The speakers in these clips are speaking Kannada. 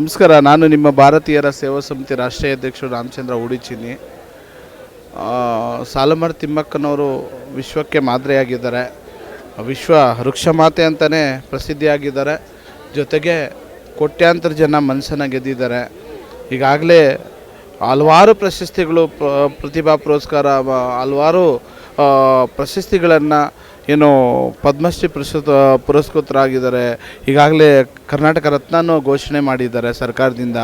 ನಮಸ್ಕಾರ, ನಾನು ನಿಮ್ಮ ಭಾರತೀಯರ ಸೇವಾ ಸಮಿತಿ ರಾಷ್ಟ್ರೀಯ ಅಧ್ಯಕ್ಷರು ರಾಮಚಂದ್ರ ಉಡಿಚಿನಿ. ಸಾಲುಮರ ತಿಮ್ಮಕ್ಕನವರು ವಿಶ್ವಕ್ಕೆ ಮಾದರಿಯಾಗಿದ್ದಾರೆ. ವಿಶ್ವ ವೃಕ್ಷಮಾತೆ ಅಂತಲೇ ಪ್ರಸಿದ್ಧಿಯಾಗಿದ್ದಾರೆ. ಜೊತೆಗೆ ಕೋಟ್ಯಾಂತರ ಜನ ಮನಸ್ಸನ್ನು ಗೆದ್ದಿದ್ದಾರೆ. ಈಗಾಗಲೇ ಹಲವಾರು ಪ್ರಶಸ್ತಿಗಳು ಪ್ರತಿಭಾ ಪುರಸ್ಕಾರ ಹಲವಾರು ಪ್ರಶಸ್ತಿಗಳನ್ನು ಏನು ಪದ್ಮಶ್ರೀ ಪ್ರಶಸ್ತ ಪುರಸ್ಕೃತರಾಗಿದ್ದಾರೆ. ಈಗಾಗಲೇ ಕರ್ನಾಟಕ ರತ್ನನೂ ಘೋಷಣೆ ಮಾಡಿದ್ದಾರೆ ಸರ್ಕಾರದಿಂದ.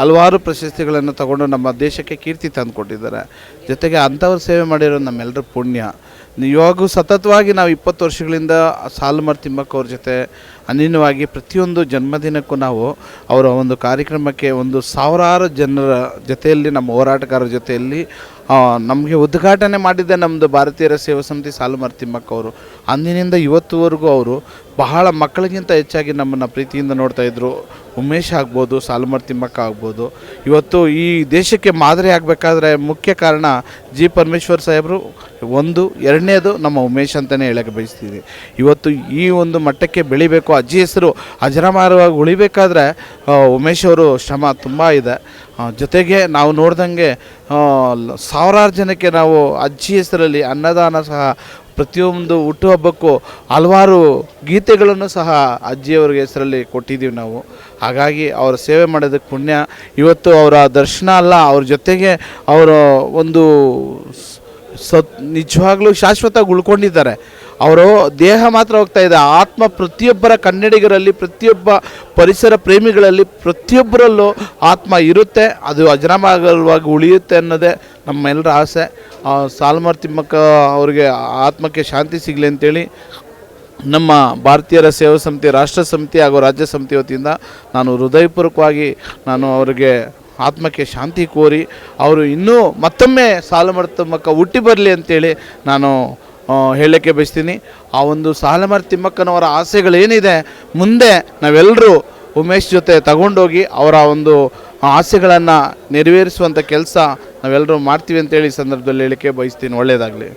ಹಲವಾರು ಪ್ರಶಸ್ತಿಗಳನ್ನು ತಗೊಂಡು ನಮ್ಮ ದೇಶಕ್ಕೆ ಕೀರ್ತಿ ತಂದುಕೊಟ್ಟಿದ್ದಾರೆ. ಜೊತೆಗೆ ಅಂಥವ್ರು ಸೇವೆ ಮಾಡಿರೋ ನಮ್ಮೆಲ್ಲರ ಪುಣ್ಯ. ಇವಾಗೂ ಸತತವಾಗಿ ನಾವು ಇಪ್ಪತ್ತು ವರ್ಷಗಳಿಂದ ಸಾಲುಮರ್ ತಿಮ್ಮಕ್ಕ ಅವ್ರ ಜೊತೆ ಅನಿನ್ಯವಾಗಿ ಪ್ರತಿಯೊಂದು ಜನ್ಮದಿನಕ್ಕೂ ನಾವು ಅವರ ಒಂದು ಕಾರ್ಯಕ್ರಮಕ್ಕೆ ಒಂದು ಸಾವಿರಾರು ಜನರ ಜೊತೆಯಲ್ಲಿ, ನಮ್ಮ ಹೋರಾಟಗಾರರ ಜೊತೆಯಲ್ಲಿ ನಮಗೆ ಉದ್ಘಾಟನೆ ಮಾಡಿದ್ದೆ ನಮ್ಮದು ಭಾರತೀಯರ ಸೇವಾ ಸಮಿತಿ ಸಾಲುಮರ್ ತಿಮ್ಮಕ್ಕ ಅವರು ಅಂದಿನಿಂದ ಇವತ್ತುವರೆಗೂ ಅವರು ಬಹಳ ಮಕ್ಕಳಿಗಿಂತ ಹೆಚ್ಚಾಗಿ ನಮ್ಮನ್ನು ಪ್ರೀತಿಯಿಂದ ನೋಡ್ತಾ ಇದ್ರು. ಉಮೇಶ್ ಆಗ್ಬೋದು ಸಾಲುಮರ್ ತಿಮ್ಮಕ್ಕ ಆಗ್ಬೋದು. ಇವತ್ತು ಈ ದೇಶಕ್ಕೆ ಮಾದರಿ ಆಗಬೇಕಾದ್ರೆ ಮುಖ್ಯ ಕಾರಣ ಜಿ ಪರಮೇಶ್ವರ್ ಸಾಹೇಬರು. ಒಂದು, ಎರಡನೇದು ನಮ್ಮ ಉಮೇಶ್ ಅಂತಲೇ ಹೇಳಕ್ಕೆ ಬಯಸ್ತೀನಿ ಇವತ್ತು ಈ ಒಂದು ಮಟ್ಟಕ್ಕೆ ಬೆಳಿಬೇಕು, ಅಜ್ಜಿ ಹೆಸರು ಅಜರಾಮಾರವಾಗಿ ಉಳಿಬೇಕಾದ್ರೆ ಉಮೇಶ್ ಅವರು ಶ್ರಮ ತುಂಬ ಇದೆ. ಜೊತೆಗೆ ನಾವು ನೋಡ್ದಂಗೆ ಸಾವಿರಾರು ಜನಕ್ಕೆ ನಾವು ಅಜ್ಜಿ ಹೆಸರಲ್ಲಿ ಅನ್ನದಾನ ಸಹ ಪ್ರತಿಯೊಂದು ಹುಟ್ಟುಹಬ್ಬಕ್ಕೂ ಹಲವಾರು ಗೀತೆಗಳನ್ನು ಸಹ ಅಜ್ಜಿಯವ್ರಿಗೆ ಹೆಸರಲ್ಲಿ ಕೊಟ್ಟಿದ್ದೀವಿ ನಾವು. ಹಾಗಾಗಿ ಅವರ ಸೇವೆ ಮಾಡೋದಕ್ಕೆ ಪುಣ್ಯ ಇವತ್ತು ಅವರ ದರ್ಶನ ಅಲ್ಲ, ಅವ್ರ ಜೊತೆಗೆ ಅವರ ಒಂದು ಸತ್ ನಿಜವಾಗ್ಲೂ ಶಾಶ್ವತವಾಗಿ ಉಳ್ಕೊಂಡಿದ್ದಾರೆ ಅವರು ದೇಹ ಮಾತ್ರ ಹೋಗ್ತಾ ಇದೆ. ಆತ್ಮ ಪ್ರತಿಯೊಬ್ಬರ ಕನ್ನಡಿಗರಲ್ಲಿ, ಪ್ರತಿಯೊಬ್ಬ ಪರಿಸರ ಪ್ರೇಮಿಗಳಲ್ಲಿ ಪ್ರತಿಯೊಬ್ಬರಲ್ಲೂ ಆತ್ಮ ಇರುತ್ತೆ. ಅದು ಅಜರಾಮರವಾಗಿ ಉಳಿಯುತ್ತೆ ಅನ್ನೋದೇ ನಮ್ಮೆಲ್ಲರ ಆಸೆ. ಸಾಲ್ಮರ್ ತಿಮ್ಮಕ್ಕ ಅವರಿಗೆ ಆತ್ಮಕ್ಕೆ ಶಾಂತಿ ಸಿಗಲಿ ಅಂತೇಳಿ ನಮ್ಮ ಭಾರತೀಯರ ಸೇವಾ ಸಮಿತಿ, ರಾಷ್ಟ್ರ ಸಮಿತಿ ಹಾಗೂ ರಾಜ್ಯ ಸಮಿತಿ ವತಿಯಿಂದ ನಾನು ಹೃದಯಪೂರ್ವಕವಾಗಿ ನಾನು ಅವರಿಗೆ ಆತ್ಮಕ್ಕೆ ಶಾಂತಿ ಕೋರಿ ಅವರು ಇನ್ನೂ ಮತ್ತೊಮ್ಮೆ ಸಾಲುಮರ ತಿಮ್ಮಕ್ಕ ಹುಟ್ಟಿ ಬರಲಿ ಅಂತೇಳಿ ನಾನು ಹೇಳಕ್ಕೆ ಬಯಸ್ತೀನಿ. ಆ ಒಂದು ಸಾಲಮರ ತಿಮ್ಮಕ್ಕನವರ ಆಸೆಗಳೇನಿದೆ, ಮುಂದೆ ನಾವೆಲ್ಲರೂ ಉಮೇಶ್ ಜೊತೆ ತಗೊಂಡೋಗಿ ಅವರ ಒಂದು ಆಸೆಗಳನ್ನು ನೆರವೇರಿಸುವಂಥ ಕೆಲಸ ನಾವೆಲ್ಲರೂ ಮಾಡ್ತೀವಿ ಅಂತೇಳಿ ಸಂದರ್ಭದಲ್ಲಿ ಹೇಳಿಕೆ ಬಯಸ್ತೀನಿ. ಒಳ್ಳೆಯದಾಗಲಿ.